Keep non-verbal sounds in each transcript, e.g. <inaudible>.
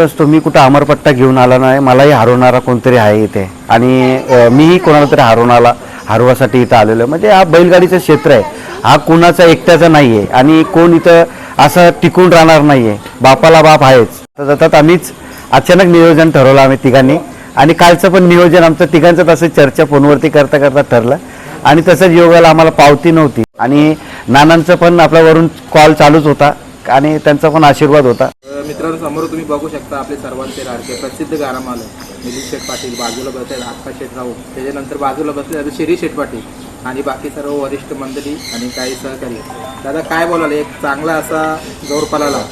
असतो तुम्ही कुठं अमरपट्टा घेऊन आला नाही मलाही हरवणारा कोणतरी आहे इथे. आणि मीही कोणाला तरी हरवणाला हरवासाठी इथं आलेलो आहे. म्हणजे हा बैलगाडीचं क्षेत्र आहे. हा कोणाचा एकट्याचा नाही आहे आणि कोण इथं असं टिकून राहणार नाही आहे बापाला बाप आहेच. तर जातात आम्हीच अचानक नियोजन ठरवलं आम्ही तिघांनी. आणि कालचं पण नियोजन आमचं तिघांचं तसं चर्चा फोनवरती करता करता ठरलं. आणि तसंच योगाला आम्हाला पावती नव्हती. आणि नानांचं पण आपल्यावरून कॉल चालूच होता. आणि त्यांचा पण आशीर्वाद होता. मित्रांनो समोर तुम्ही बघू शकता आपले सर्वांचे लाडके. प्रसिद्ध गारामाल मिलिंद शेठ पाटील बाजूला बसले आप्पा शेठ राऊत. त्याच्यानंतर बाजूला बसले आता शिरी शेठ पाटील आणि बाकी सर्व वरिष्ठ मंडळी आणि काही सहकारी. दादा काय बोलाल? एक चांगला असा जोर पलाला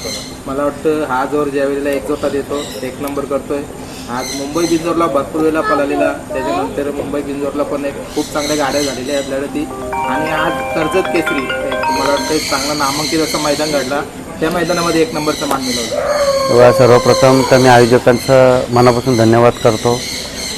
मला वाटतं हा जोर ज्यावेळेला एक जोता देतो एक नंबर करतोय. आज मुंबई बिंजोरला भरपूर वेळेला पलालेला त्याच्यानंतर मुंबई बिंजोरला पण एक खूप चांगल्या गाड्या झालेल्या आहेत लढती. आणि आज कर्जत केसरी मला वाटतं एक चांगला नामांकित असं मैदान घडला. त्या मैदानामध्ये एक नंबरचा मान मिळवला. तेव्हा सर्वप्रथम तर मी आयोजकांचं मनापासून धन्यवाद करतो.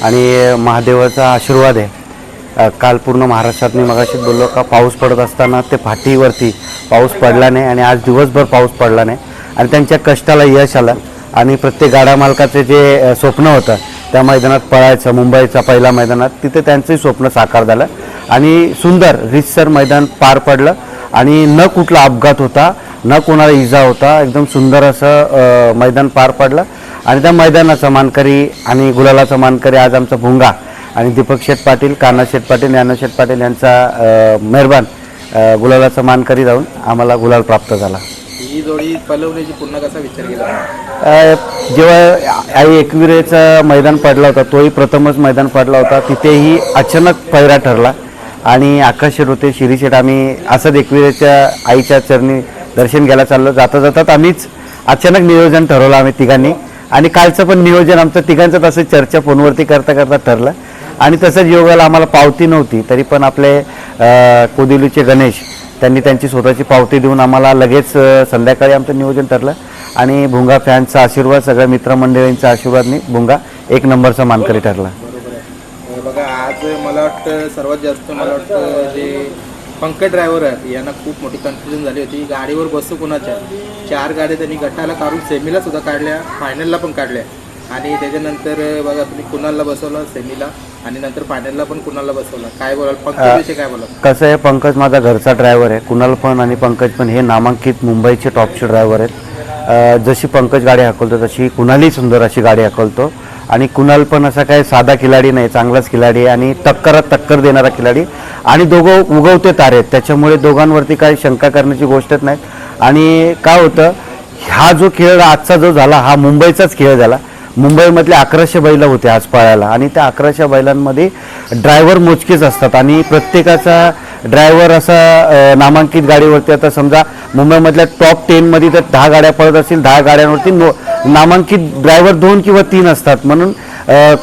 आणि महादेवाचा आशीर्वाद आहे. काल पूर्ण महाराष्ट्रात मी मगाशीच बोललो का पाऊस पडत असताना ते फाटीवरती पाऊस पडला नाही आणि आज दिवसभर पाऊस पडला नाही. आणि त्यांच्या कष्टाला यश आलं. आणि प्रत्येक गाडा मालकाचे जे स्वप्न होतं त्या मैदानात पळायचं मुंबईचा पहिल्या मैदानात तिथे त्यांचंही स्वप्न साकार झालं. आणि सुंदर रितसर मैदान पार पडलं. आणि न कुठला अपघात होता न कोणाला इजा होता एकदम सुंदर असं मैदान पार पडलं. आणि त्या मैदानाचा मानकरी आणि गुलालाचा मानकरी आज आमचा भुंगा आणि दीपक शेठ पाटील कान्हा शेठ पाटील ज्ञानू शेठ पाटील यांचा मेहरबान गुलालाचा मानकरी जाऊन आम्हाला गुलाल प्राप्त झाला. ही जोडी पलवण्याची पुन्हा कसा विचार केला? जेव्हा आई एकविरेचं मैदान पडला होता तोही प्रथमच मैदान पडला होता तिथेही अचानक पैरा ठरला. आणि आकाश शेठ होते शिरी शेठ आम्ही असंच एकविरेच्या आईच्या चरणी दर्शन घ्यायला चाललो. जाता जातात आम्हीच अचानक नियोजन ठरवलं आम्ही तिघांनी. आणि कालचं पण नियोजन आमचं तिघांचं तसं चर्चा फोनवरती करता करता ठरलं. आणि तसंच योगाला आम्हाला पावती नव्हती तरी पण आपले कोदिलूचे गणेश त्यांनी त्यांची स्वतःची पावती देऊन आम्हाला लगेच संध्याकाळी आमचं नियोजन ठरलं. आणि भुंगा फॅनचा आशीर्वाद सगळ्या मित्रमंडळींचा आशीर्वादनी भुंगा एक नंबरचा मानकरी ठरला. बघा आज मला वाटतं सर्वात जास्त मला वाटतं जे पंकज ड्रायव्हर आहेत. यांना खूप मोठी कन्फ्युजन झाली होती. गाडीवर बसू कुणाच्या? चार गाड्या त्यांनी गटाला काढून सेमीला सुद्धा काढल्या. फायनलला पण काढल्या. आणि त्याच्यानंतर बघा तुम्ही कुणालला बसवलं? सेमीला. आणि नंतर फायनलला पण कुणालला बसवलं? काय बोलाल? पंकज काय बोलाल? कसं आहे पंकज माझा घरचा ड्रायव्हर आहे. कुणाल पण आणि पंकज पण हे नामांकित मुंबईचे टॉपचे ड्रायव्हर आहेत. जशी पंकज गाडी हाकलतो तशी कुणालही सुंदर अशी गाडी हाकलतो. आणि कुणाल पण असा काय साधा खिलाडी नाही चांगलाच खिलाडी आहे आणि टक्करात टक्कर देणारा खिलाडी. आणि दोघं उगवते तारे आहेत. त्याच्यामुळे दोघांवरती काही शंका करण्याची गोष्टच नाही. आणि काय होतं हा जो खेळ आजचा जो झाला हा मुंबईचाच खेळ झाला. मुंबईमधले अकराशे बैल होते आज पळायला. आणि त्या अकराशे बैलांमध्ये ड्रायव्हर मोजकेच असतात. आणि प्रत्येकाचा ड्रायव्हर असा नामांकित गाडीवरती आता समजा मुंबईमधल्या टॉप टेनमध्ये तर दहा गाड्या पळत असतील दहा गाड्यांवरती नो नामांकित ड्रायव्हर दोन किंवा तीन असतात. म्हणून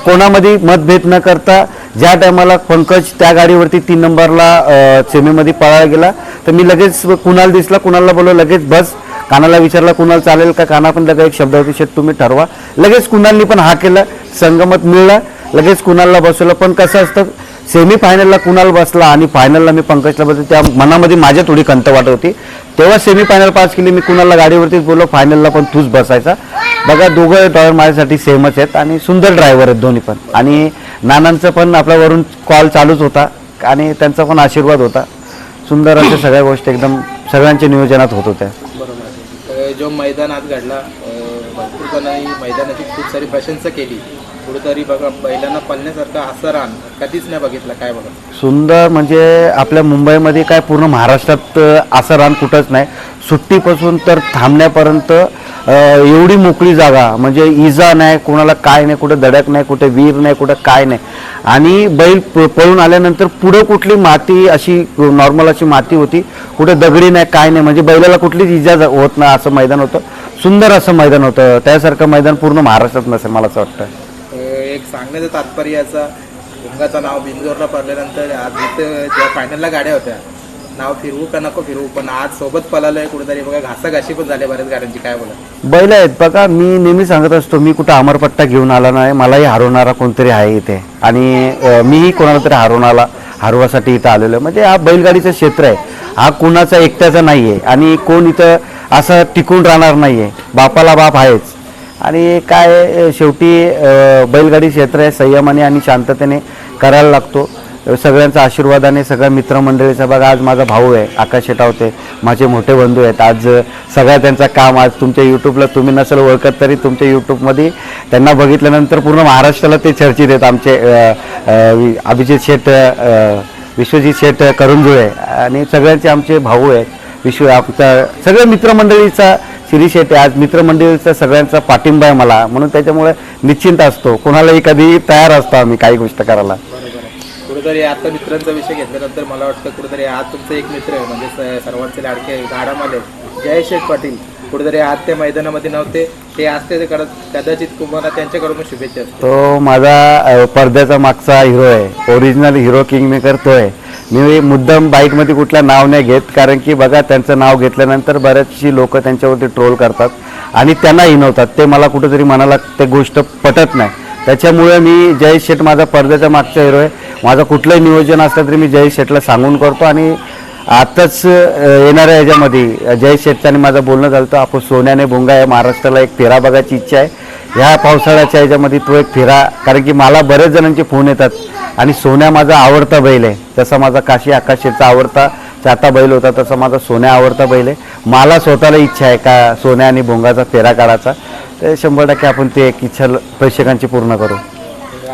कोणामध्ये मतभेद न करता ज्या टायमाला पंकज त्या गाडीवरती तीन नंबरला सेमीमध्ये पळायला गेला तर मी लगेच कुणाल दिसला कुणाला बोललो लगेच बस कानाला विचारला कुणाल चालेल का काना पण लगा एक शब्द अतिशय शेत तुम्ही ठरवा. लगेच कुणालनी पण हा केला संगमत मिळला लगेच कुणालला बसवलं. पण कसं असतं सेमी फायनलला कुणाल बसला आणि फायनलला मी पंकजला बसलो त्या मनामध्ये माझ्या थोडी खंत वाटत होती. तेव्हा सेमी फायनल पास केली मी कुणाला गाडीवरतीच बोललो फायनलला पण तूच बसायचा. बघा दोघं ड्रायव्हर माझ्यासाठी सेमच आहेत आणि सुंदर ड्रायव्हर आहेत दोन्ही पण. आणि नानांचं पण आपल्यावरून कॉल चालूच होता आणि त्यांचा पण आशीर्वाद होता. सुंदर अशा सगळ्या गोष्टी एकदम सगळ्यांच्या नियोजनात होत होत्या. बरोबर जो मैदान आज घडला भरपूर मैदानाची खूप सारी प्रशंसा केली. कुठेतरी बघा बैलांना पळण्यासारखा असा रान कधीच नाही बघितलं. काय बघा? सुंदर म्हणजे आपल्या मुंबईमध्ये काय पूर्ण महाराष्ट्रात अ, असं रान कुठंच नाही. सुट्टीपासून तर थांबण्यापर्यंत एवढी मोकळी जागा म्हणजे इजा नाही कोणाला काय नाही कुठं दडक नाही कुठे वीर नाही कुठं काय नाही. आणि बैल प- पळून आल्यानंतर पुढं कुठली माती अशी नॉर्मल अशी माती होती कुठे दगडी नाही काय नाही म्हणजे बैलाला कुठलीच इजा होत नाही असं मैदान होतं. सुंदर असं मैदान होतं. त्यासारखं मैदान पूर्ण महाराष्ट्रात नसेल मला असं वाटतं. एक सांगण्याचं तात्पर्य याचा भुंगाचं नाव बिंजोरला पडल्यानंतर आज इथं ज्या फायनलला गाड्या होत्या नाव फिरवू का नको फिरवू पण आज सोबत पळालंय कुठेतरी. बघा घासाघाशी पण झाले बऱ्याच गाड्यांची काय बोला बैल आहेत बघा मी नेहमी सांगत असतो मी कुठं अमरपट्टा घेऊन आला नाही मलाही हरवणारा कोणतरी आहे इथे. आणि मीही कोणाला तरी हरवणाला हरवासाठी इथं आलेलो आहे. म्हणजे हा बैलगाडीचं क्षेत्र आहे. हा कुणाचा एकट्याचा नाही आहे आणि कोण इथं असं टिकून राहणार नाही आहे बापाला बाप आहेच. आणि काय शेवटी बैलगाडी क्षेत्र आहे संयमाने आणि शांततेने करायला लागतो. सगळ्यांचा आशीर्वादाने सगळ्या मित्रमंडळीचा बघा आज माझा भाऊ आहे आकाश शेटावते माझे मोठे बंधू आहेत. आज सगळ्या त्यांचं काम आज तुमच्या यूट्यूबला तुम्ही नसेल ओळखत तरी तुमच्या यूट्यूबमध्ये त्यांना बघितल्यानंतर पूर्ण महाराष्ट्राला ते चर्चित आहेत. आमचे अभिजित शेठ अ, विश्वजित शेठ करुंजुळे आणि सगळ्यांचे आमचे भाऊ आहेत. विश्व आमचा सगळ्या मित्रमंडळीचा शिरी शेट आहे आज मित्रमंडळीचा सगळ्यांचा पाठिंबा आहे मला. म्हणून त्याच्यामुळे निश्चिंत असतो. कोणालाही कधी तयार असतो आम्ही काही गोष्ट करायला. कुठेतरी आता मित्रांचा विषय घेतल्यानंतर मला वाटतं कुठेतरी आज तुमचा एक मित्र आहे म्हणजे सर्वांचे लाडके गाडामाले जय शेठ पाटील. कुठेतरी आज ते मैदानामध्ये नव्हते. ते आज ते करत कदाचित तुम्हाला त्यांच्याकडून शुभेच्छा तो माझा पडद्याचा मागचा हिरो आहे. ओरिजिनल हिरो किंग मेकर तो आहे. मी मुद्दाम बाईकमध्ये कुठलं नाव नाही घेत कारण की बघा त्यांचं नाव घेतल्यानंतर बरेचशी लोक त्यांच्यावरती ट्रोल करतात आणि त्यांना हिनवतात. ते मला कुठंतरी मनाला ते गोष्ट पटत नाही. त्याच्यामुळे मी जयेश शेठ माझा पडद्याचा मागचा हिरो आहे. माझं कुठलंही नियोजन असलं तरी मी जयेश शेठला सांगून करतो आणि आताच येणाऱ्या याच्यामध्ये जय शेठचं आणि माझं बोलणं झालं होतं. आपण सोन्याने भोंगा या महाराष्ट्राला एक फेरा बघायची इच्छा आहे. ह्या पावसाळ्याच्या ह्याच्यामध्ये तो एक फेरा कारण की मला बरेच जणांचे फोन येतात आणि सोन्या माझा आवडता बैल आहे. जसा माझा काशी आकाशीचा आवडता चाता बैल होता तसा माझा सोन्या आवडता बैल आहे. मला स्वतःला इच्छा आहे का सोन्या आणि भोंगाचा फेरा काढायचा? तर शंभर टक्के आपण ते एक इच्छा ल- प्रेक्षकांची पूर्ण करू.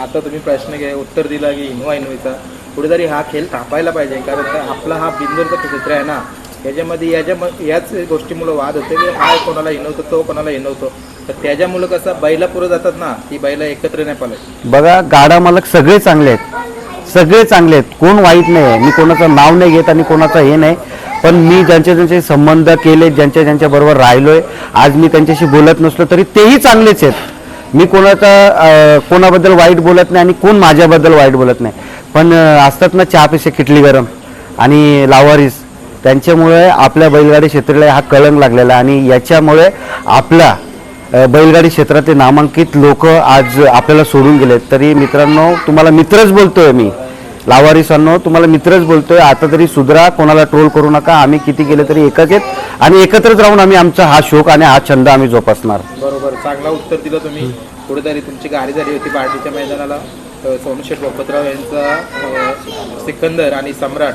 आता तुम्ही प्रश्न घ्या उत्तर दिला की इनवा इनोईचा कुठेतरी हा खेळ थांबायला पाहिजे कारण आपला हा बिंदूरचा क्षेत्र आहे ना. याच्यामध्ये याच्या याच गोष्टीमुळे वाद होते की हा कोणाला इनवतो तो कोणाला इनवतो तर त्याच्यामुळं कसं बैला पुरं जातात ना ती बैला एकत्र नाही पालत. बघा गाडा मालक सगळे चांगले आहेत. सगळे चांगले आहेत. कोण वाईट नाही आहे. मी कोणाचं नाव नाही घेत आणि कोणाचं हे नाही. पण मी ज्यांचे ज्यांचे संबंध केले ज्यांच्या ज्यांच्या बरोबर राहिलोय आज मी त्यांच्याशी बोलत नसलो तरी तेही चांगलेच आहेत. मी कोणाचा अं, कोणाबद्दल वाईट बोलत नाही आणि कोण माझ्याबद्दल वाईट बोलत नाही. पण अं, असतात ना चहापेक्षा किटली गरम आणि लावारीस. त्यांच्यामुळे आपल्या बैलगाडी क्षेत्राला हा कलंक लागलेला आहे आणि याच्यामुळे आपला बैलगाडी क्षेत्रातले नामांकित लोक आज आपल्याला सोडून गेलेत तरी मित्रांनो तुम्हाला मित्रच बोलतोय मी. लावारिसांनो तुम्हाला मित्रच बोलतोय. आता तरी सुधरा कोणाला ट्रोल करू नका. आम्ही किती गेले तरी एकच आहेत. आणि एकत्रच राहून आम्ही आमचा हा शोक आणि हा छंद आम्ही जोपासणार. बरोबर. चांगला उत्तर दिलं तुम्ही. कुठेतरी तुमची गाडी झाली होती पार्टीच्या मैदानाला. अ, सोमशेठ बोपतराव यांचा सिकंदर आणि सम्राट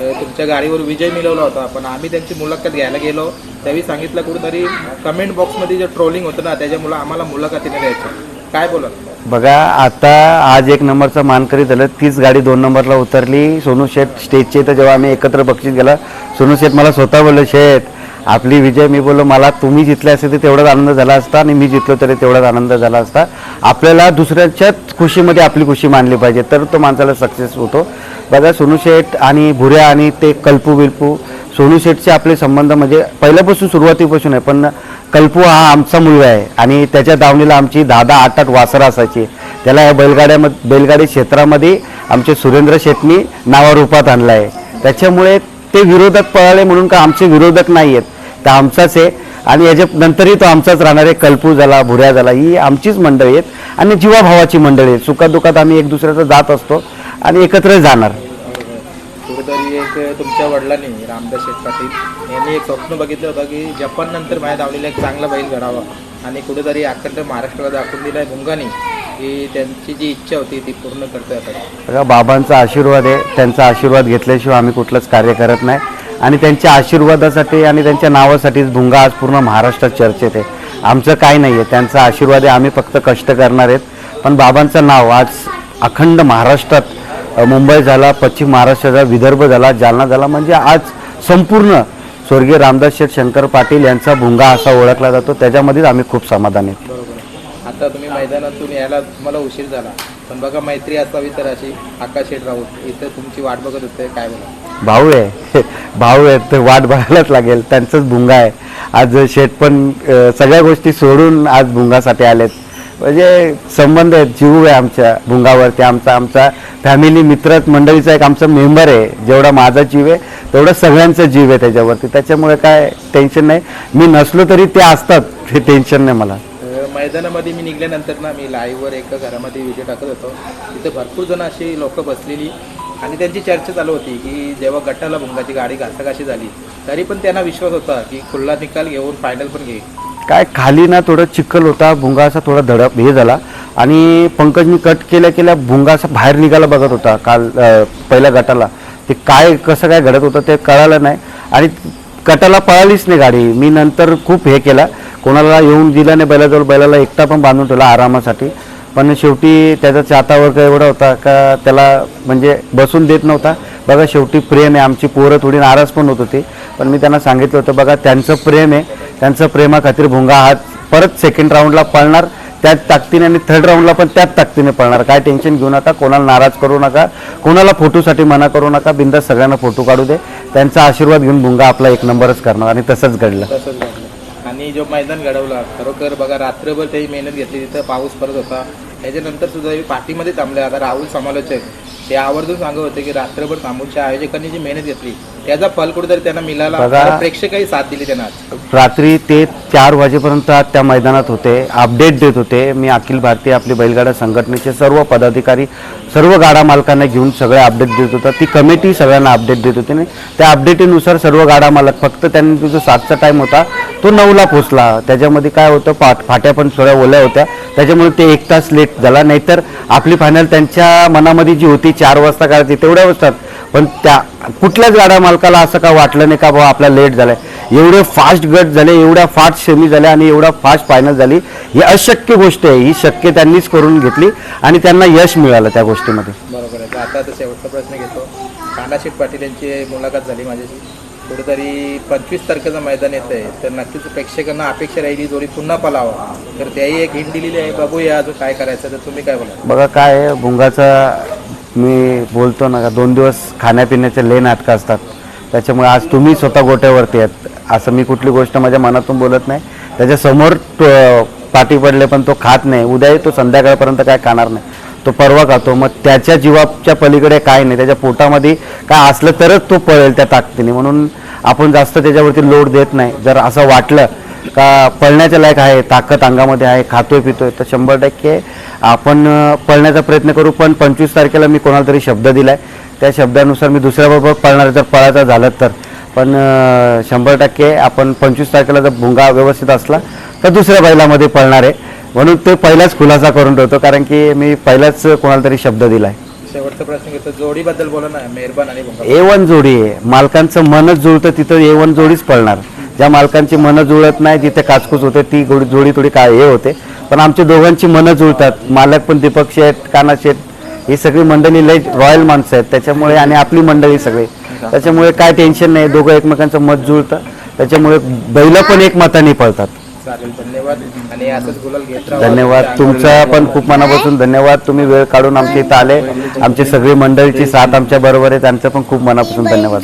तुमच्या गाडीवर विजय मिळवला होता. पण आम्ही त्यांची मुलाखत घ्यायला गेलो. त्यावेळी सांगितलं कुठेतरी कमेंट बॉक्समध्ये जे ट्रोलिंग होतं ना त्याच्यामुळं आम्हाला मुलाखतीने द्यायचं काय बोला बघा आता आज एक नंबरचा मानकरी झालं. तीच गाडी दोन नंबरला उतरली. सोनू शेठ स्टेजचे तर जेव्हा आम्ही एकत्र बक्षीस गेला सोनू शेठ मला स्वतः बोललं शेठ आपली विजय मी बोललो मला तुम्ही जितले असते ते तेवढाच आनंद झाला असता आणि मी जितलो तरी तेवढाच आनंद झाला असता. आपल्याला दुसऱ्याच्याच खुशीमध्ये आपली खुशी मानली पाहिजे तर तो माणसाला सक्सेस होतो. बघा सोनू शेठ आणि भुऱ्या आणि ते कल्पू बिल्पू सोनू शेठचे आपले संबंध म्हणजे पहिल्यापासून सुरुवातीपासून आहे पण कल्पू हा आमचा मुलगा आहे आणि त्याच्या दावणीला आमची दहा दहा आठ आठ वासरं असायची. त्याला या बैलगाड्यामध्ये बैलगाडी क्षेत्रामध्ये आमचे सुरेंद्र शेटनी नावारूपात आणलं आहे त्याच्यामुळे ते विरोधक पळाले म्हणून का आमचे विरोधक नाही आहेत तर आमचाच आहे. आणि याच्या नंतरही तो आमचाच राहणार आहे. कल्पू झाला भुऱ्या झाला ही आमचीच मंडळी आहेत. आणि जीवाभावाची मंडळी आहेत. सुखादुखात आम्ही एक दुसऱ्याचा जात असतो आणि एकत्र जाणार. कुठेतरी एक तुमच्या वडिलांनी रामदास शेठ पाटील यांनी एक स्वप्न बघितलं होतं की जपान नंतर माझ्या दावणीला एक चांगला बैल घडावा. आणि कुठेतरी अखंड महाराष्ट्राला दाखवून दिला आहे भुंगानी की त्यांची जी इच्छा होती ती पूर्ण करतोय आता. बघा बाबांचा आशीर्वाद आहे. त्यांचा आशीर्वाद घेतल्याशिवाय आम्ही कुठलंच कार्य करत नाही. आणि त्यांच्या आशीर्वादासाठी आणि त्यांच्या नावासाठीच भुंगा आज पूर्ण महाराष्ट्रात चर्चेत आहे. आमचं काय नाही आहे त्यांचा आशीर्वाद आहे आम्ही फक्त कष्ट करणार आहेत. पण बाबांचं नाव आज अखंड महाराष्ट्रात मुंबई झाला पश्चिम महाराष्ट्र झाला विदर्भ झाला जालना झाला. म्हणजे आज संपूर्ण स्वर्गीय रामदास शेठ शंकर पाटील यांचा भुंगा असा ओळखला जातो. त्याच्यामध्येच आम्ही खूप समाधानी आहेत. आता तुम्ही मैदानातून यायला तुम्हाला उशीर झाला. पण बघा मैत्री असावी तर अशी आकाश शेठ राऊत इथं तुमची वाट बघत होते. काय बोला भाऊ आहे. <laughs> भाऊ आहे तर वाट बघायलाच लागेल. त्यांचंच भुंगा आहे. आज शेट पण सगळ्या गोष्टी सोडून आज भुंगासाठी आलेत. म्हणजे संबंध आहेत जीव आहे आमच्या भुंगावरती. आमचा आमचा फॅमिली मित्र मंडळीचा एक आमचा मेंबर आहे. जेवढा माझा जीव आहे तेवढा सगळ्यांचा जीव आहे त्याच्यावरती. त्याच्यामुळे काय टेन्शन नाही. मी नसलो तरी ते असतात. हे टेन्शन नाही मला. मैदानामध्ये मी निघाल्यानंतर ना मी लाईव्हवर एका घरामध्ये व्हिडिओ टाकत होतो. तिथे भरपूर जण अशी लोकं बसलेली. आणि त्यांची चर्चा चालू होती की जेव्हा गटाला भुंगाची गाडी घासाघाशी झाली तरी पण त्यांना विश्वास होता की खुल्ला निकाल घेऊन फायनल पण घेईल. काय खाली ना थोडं चिखल होता भुंगा असा थोडा धडप हे झाला. आणि पंकजनी कट केल्या केल्या भुंगा असा बाहेर निघायला बघत होता काल अं, पहिल्या गटाला. ते काय कसं काय घडत होतं ते कळालं नाही. आणि कटाला पळालीच नाही गाडी. मी नंतर खूप हे केला. कोणाला येऊन दिला नाही बैलाजवळ. बैलाला एकटा पण बांधून ठेवला आरामासाठी. पण शेवटी त्याचा चातावर वर्ग एवढा होता का त्याला म्हणजे बसून देत नव्हता. बघा शेवटी प्रेम आहे. आमची पोरं थोडी नाराज पण होत होती. पण मी त्यांना सांगितलं होतं बघा त्यांचं प्रेम आहे. त्यांचं प्रेमाखातीर भुंगा हात परत सेकंड राऊंडला पळणार. त्याच ताकदीने आणि थर्ड राऊंडला पण त्याच ताकदीने पळणार. काय टेन्शन घेऊ नका कोणाला नाराज करू नका कोणाला फोटोसाठी मना करू नका. बिंदा सगळ्यांना फोटो काढू दे. त्यांचा आशीर्वाद घेऊन भुंगा आपला एक नंबरच करणार आणि तसंच घडलं. तसंच घडलं. आणि जो मैदान घडवला खरोखर बघा रात्रभर त्याची मेहनत घेतली तिथं पाऊस पडत होता. त्याच्यानंतर सुद्धा हे पाठीमध्ये थांबले. आता राहुल समालोचक ते आवर्जून सांगत होते की रात्रभर थांबूच्या आयोजकांनी जी मेहनत घेतली त्याचा फल कुठेतरी त्यांना मिळाला. बघा. प्रेक्षकही साथ दिली त्यांना आज. रात्री ते चार वाजेपर्यंत आज त्या मैदानात होते. अपडेट देत होते. मी अखिल भारतीय आपली बैलगाडा संघटनेचे सर्व पदाधिकारी सर्व गाडा मालकांना घेऊन सगळे अपडेट देत होता. ती कमिटी सगळ्यांना अपडेट देत होती. आणि त्या अपडेटीनुसार सर्व गाडा मालक फक्त त्यांनी जो सातचा टाईम होता तो नऊला पोचला त्याच्यामध्ये काय होतं पाट फाट्या पण थोड्या ओल्या होत्या. त्याच्यामुळे ते एक तास लेट झाला. नाहीतर आपली फायनल त्यांच्या मनामध्ये जी होती चार वाजता करायची तेवढ्या वाजतात पण त्या कुठल्याच गाड्या मालकाला असं का वाटलं नाही का बाबा आपला लेट झालाय? एवढे फास्ट गट झाले एवढ्या फास्ट सेमी झाल्या आणि एवढा फास्ट फायनल झाली. ही अशक्य गोष्ट आहे. ही शक्य त्यांनीच करून घेतली आणि त्यांना यश मिळालं त्या गोष्टीमध्ये. बरोबर आहे. आता आता शेवटचा प्रश्न घेतो. कांडाशेठ पाटील यांची मुलाखत झाली माझ्याशी. कुठेतरी पंचवीस तारखेचं मैदान येत आहे तर नक्कीच प्रेक्षकांना अपेक्षा राहिली जोडी पुन्हा पलावा. तर त्याही एक हिंट दिलेली आहे. बघूया अजून काय करायचं. तर तुम्ही काय बोला बघा काय आहे, भुंगाचा मी बोलतो ना का दोन दिवस खाण्यापिण्याचे लय नाटकं असतात. त्याच्यामुळे आज तुम्ही स्वतः गोट्यावरती आहेत. असं मी कुठली गोष्ट माझ्या मनातून बोलत नाही. त्याच्यासमोर तो- पाठी पडले पण तो खात नाही. उद्याही तो संध्याकाळपर्यंत काय खाणार नाही. तो परवा खातो. मग त्याच्या जीवाच्या पलीकडे काय नाही. त्याच्या पोटामध्ये काय असलं तरच तो पळेल त्या ताकदीने. म्हणून आपण जास्त त्याच्यावरती लोड देत नाही. जर असं वाटलं का पळण्याच्या लायक आहे ताकद अंगामध्ये आहे खातोय पितोय तर शंभर टक्के आपण पळण्याचा प्रयत्न करू पण पंचवीस तारखेला मी कोणाला तरी शब्द दिलाय. त्या शब्दानुसार मी दुसऱ्याबरोबर पळणार जर पळायचं झालं तर. पण शंभर टक्के आपण पंचवीस तारखेला जर भुंगा व्यवस्थित असला तर दुसऱ्या बैलामध्ये पळणार आहे. म्हणून ते पहिलाच खुलासा करून ठेवतो कारण की मी पहिलाच कोणाला तरी शब्द दिलाय. शेवटचा प्रश्न घेतो. जोडीबद्दल बोला ना मेहरबान आणि भुंगा. ए वन जोडी आहे. मालकांचं मनच जुळतं तिथं ए वन जोडीच पळणार. ज्या मालकांची मनं जुळत नाही जिथे काचकूच होते ती गोडी जोडी थोडी काय हे होते. पण आमच्या दोघांची मनं जुळतात. मालक पण दीपक शेठ काना शेठ ही सगळी मंडळी लय रॉयल माणसं आहेत. त्याच्यामुळे आणि आपली मंडळी सगळी. त्याच्यामुळे काय टेन्शन नाही. दोघं एकमेकांचं मत जुळतं. त्याच्यामुळे बैल पण एक मताने पळतात धन्यवाद. तुमचा पण खूप मनापासून धन्यवाद. तुम्ही वेळ काढून आमच्या इथं आले. आमची सगळी मंडळीची साथ आमच्या बरोबर आहे. त्यांचं पण खूप मनापासून धन्यवाद.